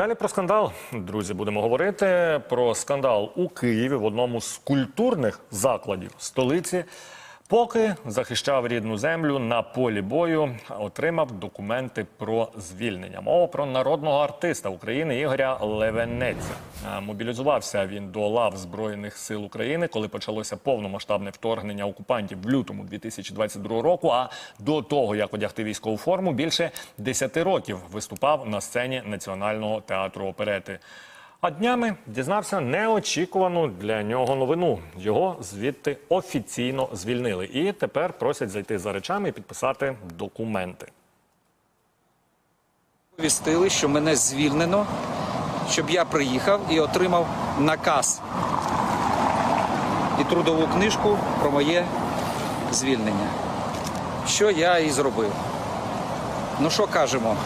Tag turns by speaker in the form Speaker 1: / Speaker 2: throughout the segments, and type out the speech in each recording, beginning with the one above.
Speaker 1: Далі про скандал, друзі, будемо говорити про скандал у Києві в одному з культурних закладів столиці. Поки захищав рідну землю на полі бою, отримав документи про звільнення. Мова про народного артиста України Ігоря Левенеця. Е, Мобілізувався він до лав Збройних сил України, коли почалося повномасштабне вторгнення окупантів в лютому 2022 року. А до того, як одягти військову форму, більше 10 років виступав на сцені Національного театру оперети. А днями дізнався неочікувану для нього новину. Його звідти офіційно звільнили. І тепер просять зайти за речами і підписати документи.
Speaker 2: Повістили, що мене звільнено, щоб я приїхав і отримав наказ і трудову книжку про моє звільнення. Що я і зробив. Ну що кажемо?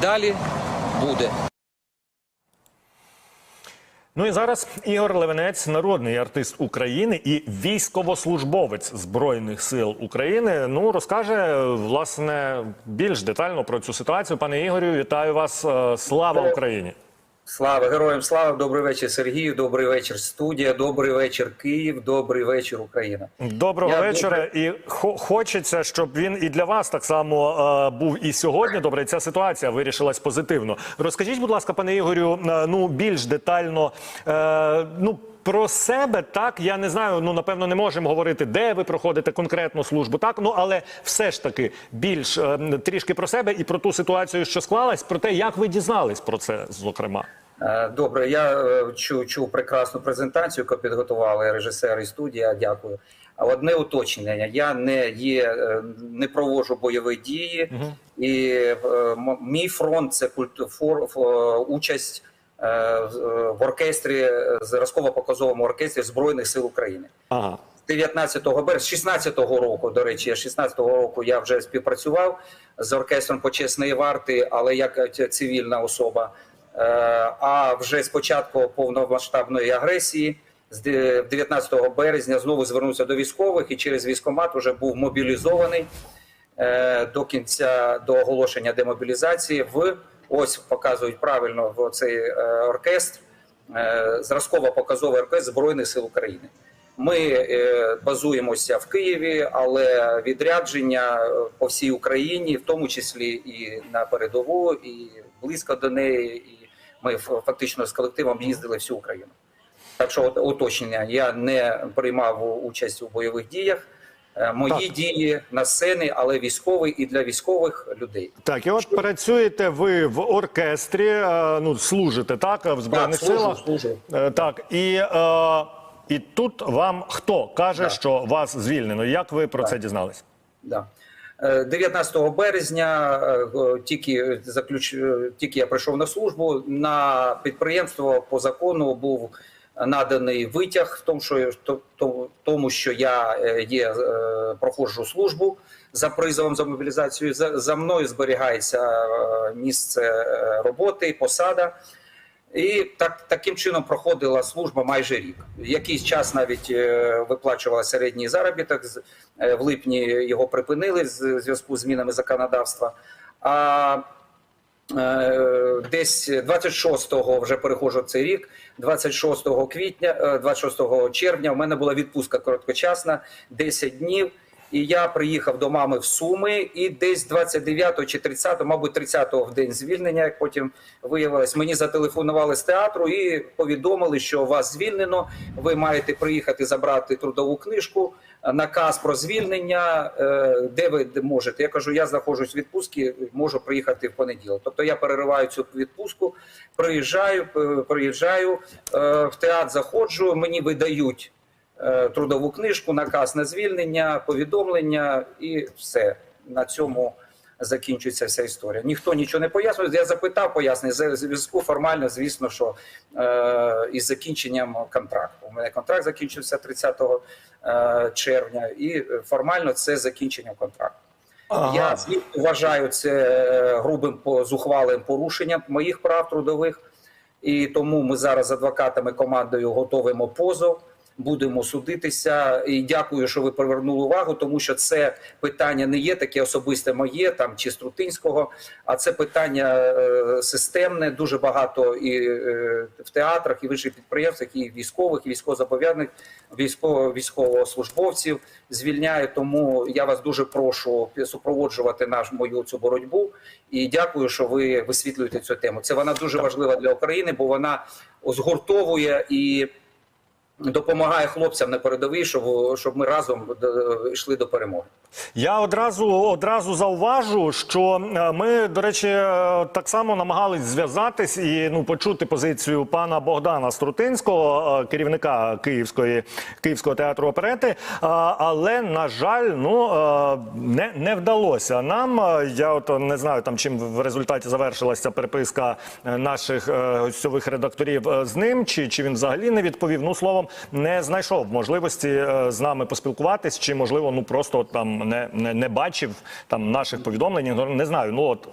Speaker 2: Далі буде.
Speaker 1: Ну і зараз Ігор Левенець, народний артист України і військовослужбовець Збройних сил України. Ну розкаже власне більш детально про цю ситуацію. Пане Ігорю, вітаю вас. Е, Слава Україні!
Speaker 2: Слава героям слава! Добрий вечір, Сергію. Добрий вечір, студія. Добрий вечір, Київ. Добрий вечір, Україна.
Speaker 1: Доброго
Speaker 2: Я
Speaker 1: вечора. І хо- хочеться, щоб він і для вас так само е, був і сьогодні. Добре, ця ситуація вирішилась позитивно. Розкажіть, будь ласка, пане Ігорю, е, ну більш детально. Е, ну. Про себе так я не знаю. Ну напевно не можемо говорити, де ви проходите конкретну службу. Так ну але все ж таки більш е, трішки про себе і про ту ситуацію, що склалась, про те, як ви дізнались про це, зокрема.
Speaker 2: Е, Добре, я е, чув, чув прекрасну презентацію, яку підготували режисери і студія. Дякую. А одне уточнення: я не є, е, не проводжу бойові дії, і е, мій фронт це культ, фор, фо- участь в- в оркестрі, е, зразково-показовому оркестрі Збройних сил України.
Speaker 1: Ага.
Speaker 2: 19 березня, 16-го року, до речі, 16-го року я вже співпрацював з оркестром почесної варти, але як е, цивільна особа. Е, А вже з початку повномасштабної агресії, з 19 березня, знову звернувся до військових і через військкомат вже був мобілізований е, до кінця до оголошення демобілізації. В ось показують правильно в цей е, оркестр, е, зразково-показовий оркестр Збройних сил України. Ми е, базуємося в Києві, але відрядження по всій Україні, в тому числі і на передову, і близько до неї. І ми фактично з колективом їздили всю Україну. Так що, уточнення, я не приймав участь у бойових діях. Е, Мої
Speaker 1: Так.
Speaker 2: дії на сцені, але військовий і для військових людей.
Speaker 1: Так, і от працюєте ви в оркестрі, е, ну служите так в збройних
Speaker 2: служу,
Speaker 1: силах.
Speaker 2: служу.
Speaker 1: Е, Так і, е, і тут вам хто каже,
Speaker 2: Да.
Speaker 1: що вас звільнено? Як ви про це дізнались?
Speaker 2: Да. Е, 19 березня тільки заключ... тільки я прийшов на службу. На підприємство по закону був наданий витяг в тому, що то- тому, що я е, є е, проходжу службу за призовом за мобілізацію. За, за мною зберігається е, місце роботи, посада. І так таким чином проходила служба майже рік. Якийсь час навіть виплачувала середній заробіток. В липні його припинили з зв'язку з змінами законодавства. А десь 26-го вже переходжу цей рік. 26 квітня, е, 26 червня, у мене була відпустка короткочасна, 10 днів. І я приїхав до мами в Суми, і десь 29 чи 30, мабуть, 30 в день звільнення, як потім виявилось, мені зателефонували з театру і повідомили, що вас звільнено. Ви маєте приїхати забрати трудову книжку, наказ про звільнення. е, Де ви можете? Я кажу, я знаходжусь в відпустці, можу приїхати в понеділок. Тобто я перериваю цю відпустку, приїжджаю, приїжджаю е, в театр, заходжу, мені видають е, трудову книжку, наказ на звільнення, повідомлення і все. На цьому закінчується вся історія. Ніхто нічого не пояснює. Я запитав пояснення зв'язку формально, звісно, що е, із закінченням контракту. У мене контракт закінчився 30 е, червня, і е, формально це закінчення контракту.
Speaker 1: Ага.
Speaker 2: Я вважаю це е, грубим зухвалим порушенням моїх прав трудових, і тому ми зараз з адвокатами командою готуємо позов будемо судитися. І дякую, що ви привернули увагу, тому що це питання не є таке особисте моє там чи Струтинського, а це питання е, системне. Дуже багато і е, в театрах, і в інших підприємствах, і військових, і військовозобов'язаних, військово військовослужбовців звільняє. Тому я вас дуже прошу супроводжувати наш мою цю боротьбу. І дякую, що ви висвітлюєте цю тему. Це вона дуже важлива для України, бо вона згуртовує і допомагає хлопцям на передовій, щоб, щоб ми разом йшли до перемоги.
Speaker 1: Я одразу одразу зауважу, що е, ми, до речі, е, так само намагались зв'язатись і ну почути позицію пана Богдана Струтинського, е, керівника Київської Київського театру оперети. Але на жаль, ну не, не вдалося нам. Я от не знаю там чим в результаті завершилася переписка наших гостьових редакторів з ним, чи, чи він взагалі не відповів. Ну словом, не знайшов можливості е, з нами поспілкуватись, чи можливо, ну просто там не, не, не бачив там наших повідомлень. Не знаю. Ну от.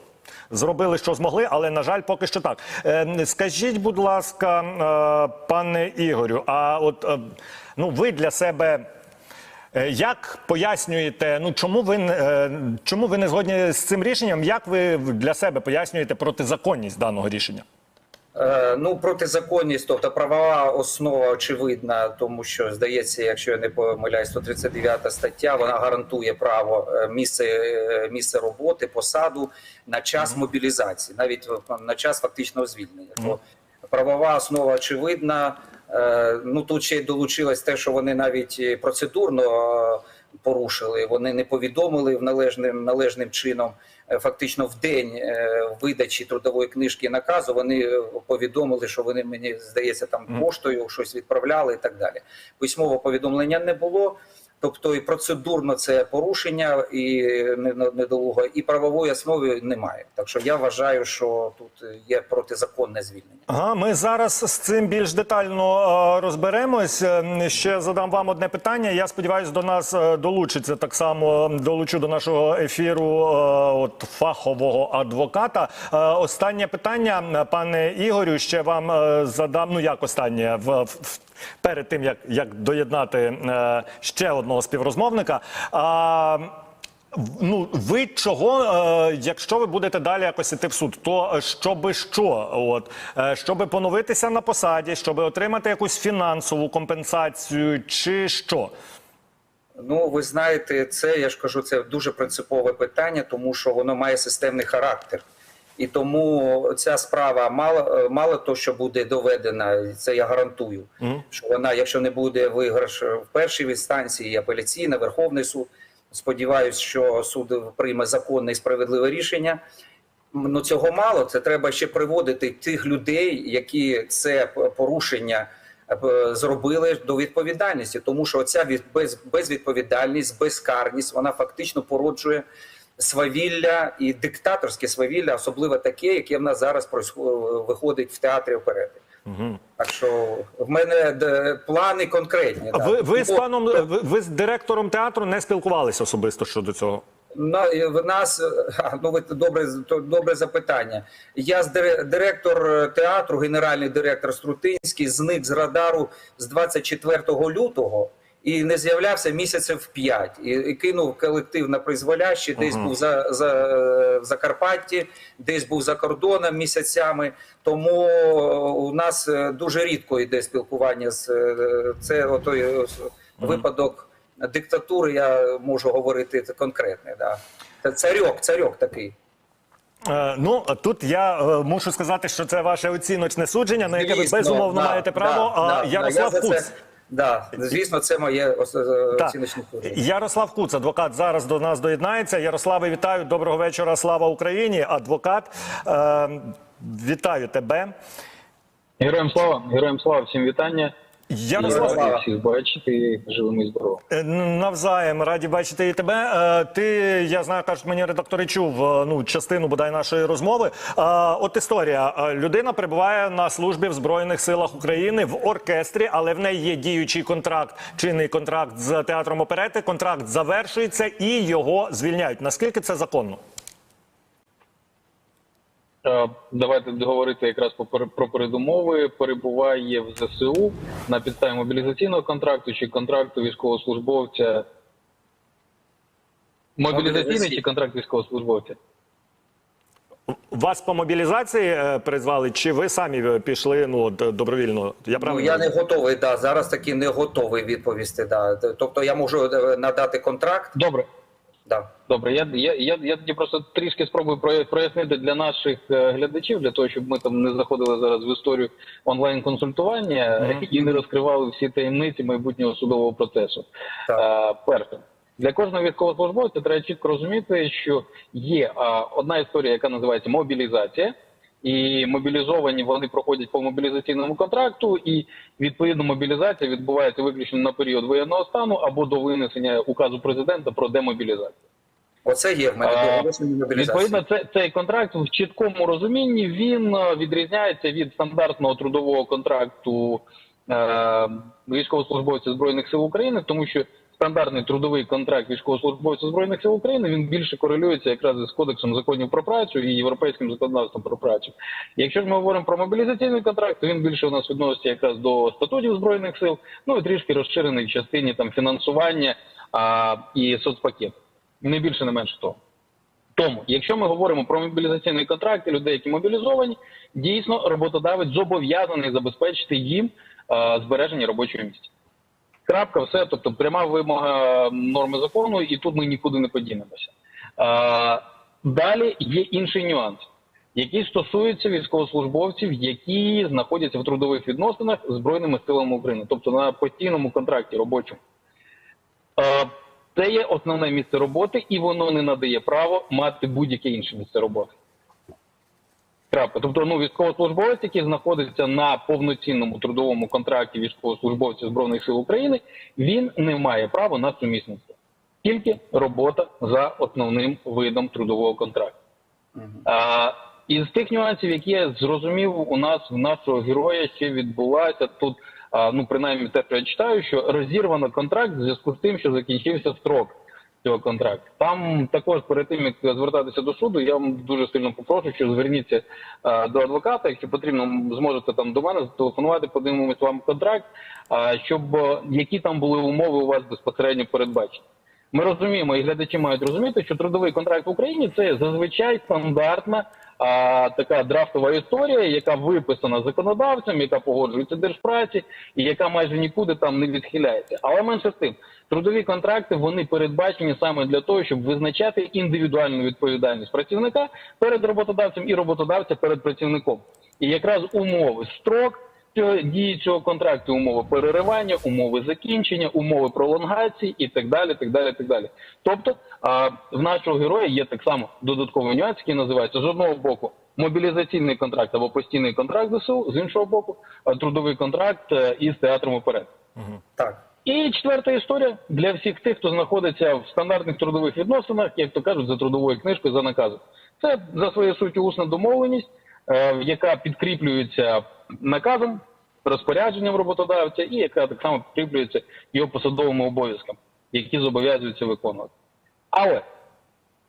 Speaker 1: Зробили, що змогли, але на жаль, поки що так. Е, скажіть, будь ласка, е, пане Ігорю, а от ну ви для себе як пояснюєте, ну чому ви чому ви не згодні з цим рішенням? Як ви для себе пояснюєте протизаконність даного рішення?
Speaker 2: Е, Ну, протизаконність, тобто правова основа очевидна, тому що здається, якщо я не помиляюсь, 139 стаття вона гарантує право е, місце, е, місце роботи, посаду на час мобілізації, навіть на час фактичного звільнення. То правова основа очевидна. Ну тут ще й долучилось те, що вони навіть процедурно порушили. Вони не повідомили в належним належним чином. Е, Фактично в день е, видачі трудової книжки наказу вони е, повідомили, що вони мені здається там поштою щось відправляли і так далі. Письмового повідомлення не було. Тобто і процедурно це порушення і не- не- недолуго, і правової основи немає. Так що я вважаю, що тут є протизаконне звільнення.
Speaker 1: Ага, ми зараз з цим більш детально е, розберемось. Е, Ще задам вам одне питання. Я сподіваюся, до нас е, долучиться так само. Долучу до нашого ефіру е, от фахового адвоката. Е, Останнє питання, е, пане Ігорю, ще вам е, задам. Ну як останнє в. в- Перед тим як, як доєднати е, ще одного співрозмовника, а, Ну, ви чого, е, якщо ви будете далі якось іти в суд, то щоби що? От, е, щоби поновитися на посаді, щоби отримати якусь фінансову компенсацію, чи що?
Speaker 2: Ну, ви знаєте, це я ж кажу, це дуже принципове питання, тому що воно має системний характер. І тому ця справа мало, е, мало то, що буде доведена, це я гарантую. Що вона, якщо не буде виграш в першій інстанції, апеляційна, Верховний суд. Сподіваюсь, що суд прийме законне і справедливе рішення. Ну цього мало. Це треба ще приводити тих людей, які це порушення е, зробили до відповідальності, тому що ця від без, безвідповідальність, безкарність вона фактично породжує свавілля і диктаторське свавілля, особливо таке, яке в нас зараз виходить в театрі оперети. Так що в мене плани конкретні. да.
Speaker 1: Ви, ви з паном, ви, ви з директором театру не спілкувалися особисто щодо цього?
Speaker 2: На в нас а, ну ви добре то добре запитання. Я з дире- директор театру, генеральний директор Струтинський, зник з радару з 24 лютого і не з'являвся місяців п'ять. І, і кинув колектив на призволяще. Десь був за, за в Закарпатті, десь був за кордоном місяцями. Тому у нас е, дуже рідко йде спілкування з е, це отой е, випадок диктатури. Я можу говорити конкретне. Да. Царьок, царьок такий.
Speaker 1: Ну, тут я мушу сказати, що це ваше оціночне судження, на яке ви безумовно
Speaker 2: да,
Speaker 1: маєте право.
Speaker 2: да,
Speaker 1: а
Speaker 2: да,
Speaker 1: Ярослав
Speaker 2: да, я
Speaker 1: Куц.
Speaker 2: Да, звісно, це моє е,
Speaker 1: Так.
Speaker 2: оціночне судження.
Speaker 1: Ярослав Куц, адвокат, зараз до нас доєднається. Ярославе, вітаю. Доброго вечора. Слава Україні. Адвокат. Е, вітаю тебе.
Speaker 3: Героям слава, героям слава, всім вітання.
Speaker 1: Ярослав,
Speaker 3: раді всіх бачити живими здоровими.
Speaker 1: Е, Навзаєм раді бачити і тебе. Е, Ти я знаю, кажуть, мені редактори чув е, ну частину бодай нашої розмови. От історія. Людина перебуває на службі в збройних силах України в оркестрі, але в неї є діючий контракт, чинний контракт з театром оперети. Контракт завершується і його звільняють. Наскільки це законно?
Speaker 3: Е, Давайте говорити якраз про передумови. Перебуває в ЗСУ на підставі мобілізаційного контракту чи контракту військовослужбовця. Мобілізаційний чи контракт військовослужбовця?
Speaker 1: Вас по мобілізації е, призвали, чи ви самі е, пішли ну, добровільно? Я
Speaker 2: Ну, я не готовий, да, зараз таки не готовий відповісти. Да. Тобто я можу надати контракт.
Speaker 3: Добре.
Speaker 2: Да.
Speaker 3: Добре, я, я, я, я тоді просто трішки спробую прояснити для наших е, глядачів, для того, щоб ми там не заходили зараз в історію онлайн-консультування
Speaker 1: Мгм.
Speaker 3: і не розкривали всі таємниці майбутнього судового процесу.
Speaker 2: Так.
Speaker 3: А, перше, для кожного військовослужбовця треба чітко розуміти, що є а, одна історія, яка називається мобілізація. І мобілізовані вони проходять по мобілізаційному контракту, і відповідно мобілізація відбувається виключно на період воєнного стану або до винесення указу президента про демобілізацію.
Speaker 2: Оце є в мене.
Speaker 3: Відповідно, це, цей контракт в чіткому розумінні він е, відрізняється від стандартного трудового контракту е, військовослужбовця збройних сил України, тому що стандартний трудовий контракт військовослужбовця збройних сил України він більше корелюється якраз із кодексом законів про працю і європейським законодавством про працю. Якщо ж ми говоримо про мобілізаційний контракт, то він більше у нас відноситься якраз до статутів збройних сил, ну і трішки розширений в частині там фінансування а, і соцпакет. Не більше, не менше того. Тому, якщо ми говоримо про мобілізаційний контракт і людей, які мобілізовані, дійсно роботодавець зобов'язаний забезпечити їм е, збереження робочого місця. Крапка, все, тобто пряма вимога норми закону, і тут ми нікуди не подінемося. Далі є інший нюанс, який стосується військовослужбовців, які знаходяться в трудових відносинах з Збройними силами України, тобто на постійному контракті робочому. Це є основне місце роботи, і воно не надає право мати будь-яке інше місце роботи. Крапка. Тобто, ну, військовослужбовець, який знаходиться на повноцінному трудовому контракті військовослужбовців Збройних сил України, він не має права на сумісництво. Тільки робота за основним видом трудового контракту. А, із тих нюансів, які я зрозумів, у нас в нашого героя ще відбулася тут, а, ну принаймні те, що я читаю, що розірвано контракт в зв'язку з тим, що закінчився строк цього контракту. Там також перед тим як звертатися до суду, я вам дуже сильно попрошу, що зверніться а, до адвоката. Якщо потрібно, зможете там до мене зателефонувати, подивимось вам контракт, а, щоб е, які там були умови у вас безпосередньо передбачені. Ми розуміємо, і глядачі мають розуміти, що трудовий контракт в Україні це зазвичай стандартна а, така драфтова історія, яка виписана законодавцем, яка погоджується держпраці і яка майже нікуди там не відхиляється. Але менше з тим, трудові контракти вони передбачені саме для того, щоб визначати індивідуальну відповідальність працівника перед роботодавцем і роботодавця перед працівником. І якраз умови строк цього- дії цього контракту, умови переривання, умови закінчення, умови пролонгації і так далі. так далі, так далі. Тобто а, в нашого героя є так само додатковий нюанс, який називається з одного боку мобілізаційний контракт або постійний контракт ЗСУ, з іншого боку, трудовий контракт е, із театром оперет.
Speaker 2: Так.
Speaker 3: І четверта історія для всіх тих, хто знаходиться в стандартних трудових відносинах, як то кажуть, за трудовою книжкою за наказом. Це за своєю суттю усна домовленість, е, яка підкріплюється наказом, розпорядженням роботодавця, і яка так само підкріплюється його посадовими обов'язками, які зобов'язуються виконувати. Але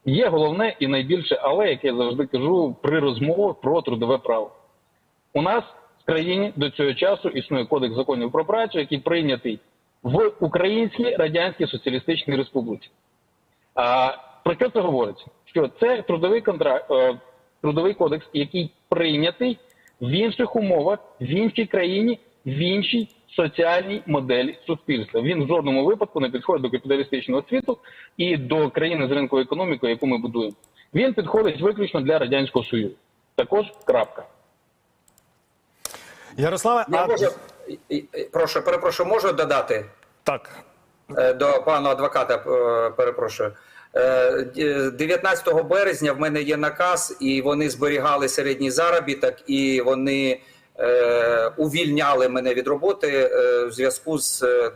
Speaker 3: є головне і найбільше, але яке я завжди кажу при розмовах про трудове право. У нас в країні до цього часу існує кодекс законів про працю, який прийнятий в Українській Радянській Соціалістичній Республіці. А про що це говориться? Що це трудовий контракт, е, трудовий кодекс, який прийнятий в інших умовах, в іншій країні, в іншій соціальній моделі суспільства. Він в жодному випадку не підходить до капіталістичного світу і до країни з ринковою економікою, яку ми будуємо. Він підходить виключно для радянського союзу. Також крапка.
Speaker 1: Ярославе,
Speaker 2: Я
Speaker 1: а...
Speaker 2: можу, прошу, перепрошую, можу додати
Speaker 1: так.
Speaker 2: е, до пана адвоката, е, перепрошую. Е, 19 березня в мене є наказ, і вони зберігали середній заробіток, і вони е, увільняли мене від роботи е, в зв'язку з, е,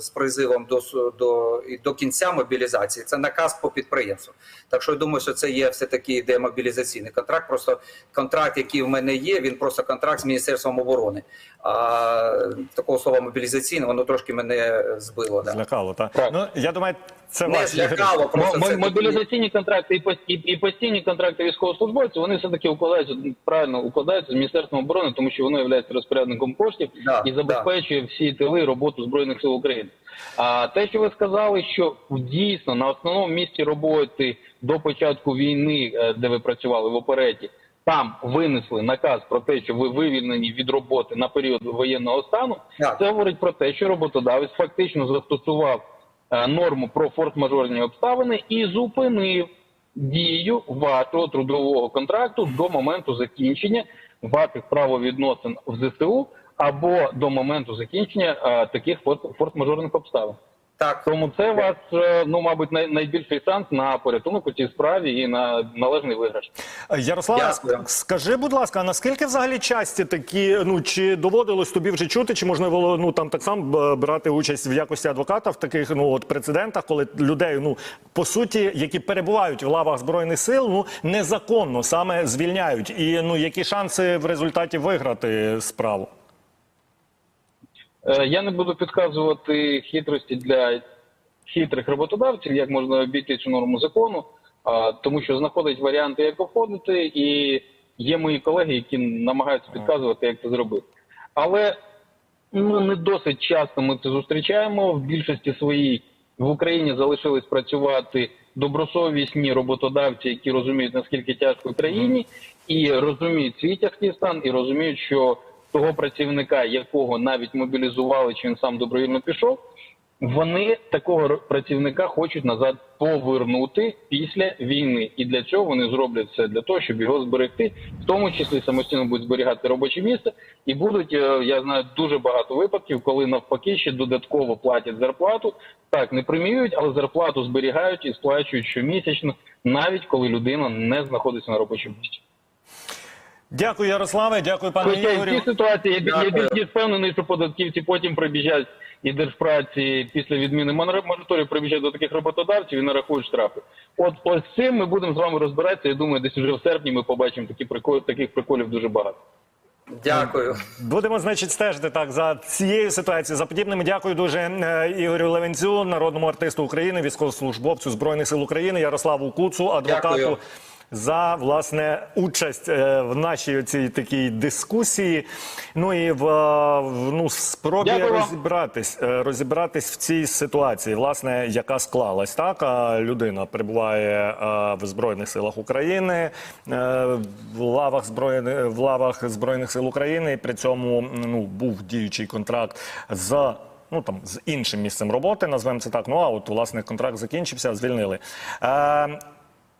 Speaker 2: з призивом до, до, до кінця мобілізації. Це наказ по підприємству. Так що я думаю, що це є все таки демобілізаційний контракт. Просто контракт, який в мене є, він просто контракт з міністерством оборони. А такого слова мобілізаційне, воно трошки мене збило. Да.
Speaker 1: Злякало, так?
Speaker 3: Так.
Speaker 1: Ну, я думаю, це
Speaker 2: Не
Speaker 1: ваші
Speaker 2: злякало, просто
Speaker 3: Мо-
Speaker 2: це
Speaker 3: Мобілізаційні контракти і, пос- і, і постійні контракти військовослужбовців вони все таки укладаються правильно укладаються з міністерством оборони, тому що воно є розпорядником коштів
Speaker 2: Да,
Speaker 3: і забезпечує всі тили роботу збройних сил України. А те, що ви сказали, що дійсно на основному місці роботи до початку війни, е, де ви працювали в опереті, там винесли наказ про те, що ви вивільнені від роботи на період воєнного стану.
Speaker 2: Так.
Speaker 3: Це говорить про те, що роботодавець фактично застосував е, норму про форс-мажорні обставини і зупинив дію вашого трудового контракту до моменту закінчення ваших правовідносин в ЗСУ або до моменту закінчення е, таких форс- форс-мажорних обставин.
Speaker 2: Так,
Speaker 3: Тому це вас, е, ну мабуть, най- найбільший шанс на порятунок у цій справі і на належний виграш.
Speaker 1: Ярослава, скажи, будь ласка, а наскільки взагалі часті такі, ну чи доводилось тобі вже чути, чи можливо ну там так само брати участь в якості адвоката в таких ну от прецедентах, коли людей, ну по суті, які перебувають в лавах збройних сил, ну незаконно саме звільняють, і ну які шанси в результаті виграти справу?
Speaker 3: Е, Я не буду підказувати хитрості для хитрих роботодавців, як можна обійти цю норму закону, тому що знаходять варіанти, як обходити, і є мої колеги, які намагаються підказувати, як це зробити. Але ну не досить часто ми це зустрічаємо. В більшості своїй в Україні залишились працювати добросовісні роботодавці, які розуміють наскільки тяжко в країні, і розуміють свій тяжкий стан, і розуміють, що того працівника, якого навіть мобілізували, чи він сам добровільно пішов, вони такого працівника хочуть назад повернути після війни, і для цього вони зроблять все для того, щоб його зберегти, в тому числі самостійно будуть зберігати робоче місце, і будуть е, я знаю дуже багато випадків, коли навпаки ще додатково платять зарплату. Так не преміюють, але зарплату зберігають і сплачують щомісячно, навіть коли людина не знаходиться на робочому місці.
Speaker 1: Дякую, Ярославе. Дякую, пане
Speaker 3: Хоча в цій ситуації я, бі- я більш впевнений, що податківці потім прибіжать і держпраці після відміни мораторію прибіжать до таких роботодавців і нарахують штрафи. От ось цим ми будемо з вами розбиратися. Я думаю, десь уже в серпні ми побачимо такі приколи, таких приколів дуже багато.
Speaker 2: дякую.
Speaker 1: Будемо, значить, стежити так за цією ситуацією. За подібними дякую дуже е, Ігорю Левенцю, народному артисту України, військовослужбовцю збройних сил України, Ярославу Куцу, адвокату.
Speaker 2: Дякую.
Speaker 1: За власне участь е, в нашій цій такій дискусії. Ну і в, е, в ну, спробі
Speaker 3: Дякую
Speaker 1: розібратись, е, розібратись в цій ситуації, власне, яка склалась. Так людина перебуває в збройних силах України, в лавах збройних в лавах збройних сил України. І при цьому ну був діючий контракт з. Ну там з іншим місцем роботи, назвемо це так. Ну а от власне контракт закінчився, звільнили. Е,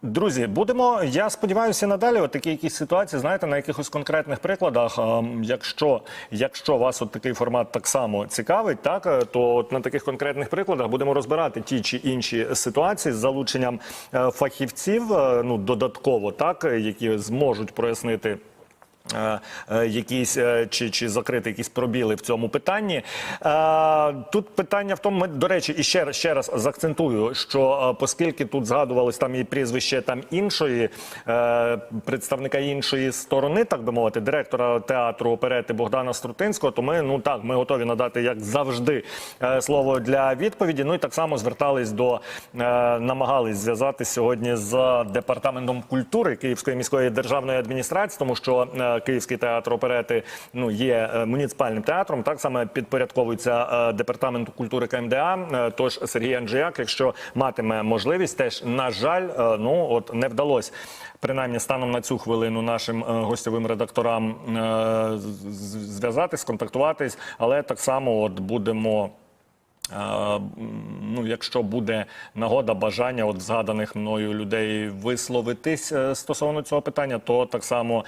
Speaker 1: Друзі, будемо. Я сподіваюся, надалі от такі якісь ситуації, знаєте, на якихось конкретних прикладах. ем, Якщо, якщо вас от такий формат так само цікавить, так е, то от на таких конкретних прикладах будемо розбирати ті чи інші ситуації з залученням е, фахівців, е, ну додатково, так які зможуть прояснити. Е, е, Якісь е, чи, чи закрити якісь пробіли в цьому питанні. Тут питання в тому, ми, до речі, і ще, ще раз заакцентую, що оскільки тут згадувалось там і прізвище там іншої представника іншої сторони, так би мовити, директора театру оперети Богдана Струтинського, то ми ну так ми готові надати як завжди слово для відповіді. Ну і так само звертались до намагались зв'язати сьогодні з департаментом культури Київської міської державної адміністрації, тому що Київський театр оперети ну є е, муніципальним театром. Так саме підпорядковується е, департаменту культури КМДА. Е, Тож Сергій Анджияк, якщо матиме можливість, теж на жаль, ну от не вдалося. Принаймні, станом на цю хвилину нашим гостьовим редакторам зв'язатись, контактуватись, але так само от будемо ну, якщо буде нагода, бажання от згаданих мною людей висловитись стосовно цього питання, то так само.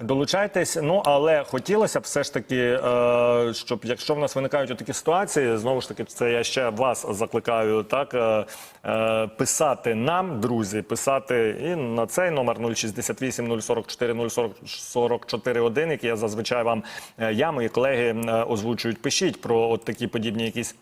Speaker 1: Долучайтесь, ну але хотілося б все ж таки, е, щоб якщо в нас виникають такі ситуації, знову ж таки, це я ще вас закликаю так е, е, писати нам, друзі, писати і на цей номер 068 044 044 1, який я зазвичай вам я, мої колеги озвучують. Пишіть про от такі подібні якісь.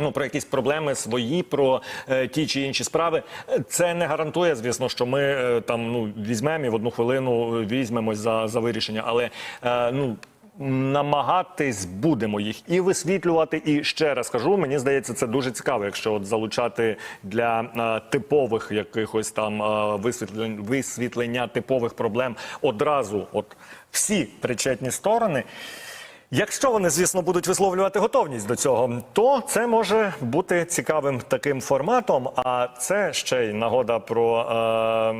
Speaker 1: Ну, про якісь проблеми свої, про е, ті чи інші справи. Це не гарантує, звісно, що ми е, там ну візьмемо і в одну хвилину е, візьмемось за, за вирішення, але е, ну. Намагатись будемо їх і висвітлювати. І ще раз кажу, мені здається, це дуже цікаво, якщо от залучати для е, типових якихось там е, висвітлень, висвітлення типових проблем одразу, от всі причетні сторони. Якщо вони, звісно, будуть висловлювати готовність до цього, то це може бути цікавим таким форматом. А це ще й нагода про е,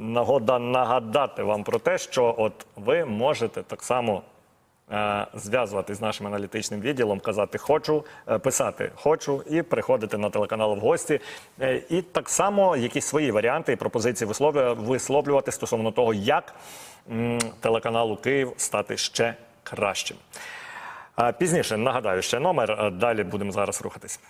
Speaker 1: нагода нагадати вам про те, що от ви можете так само. е, Зв'язуватись з нашим аналітичним відділом, казати хочу, е, писати хочу і приходити на телеканал в гості. Е, І так само якісь свої варіанти і пропозиції висловлю- висловлювати стосовно того, як м, телеканалу Київ стати ще кращим. Пізніше нагадаю ще номер. Далі будемо зараз рухатись.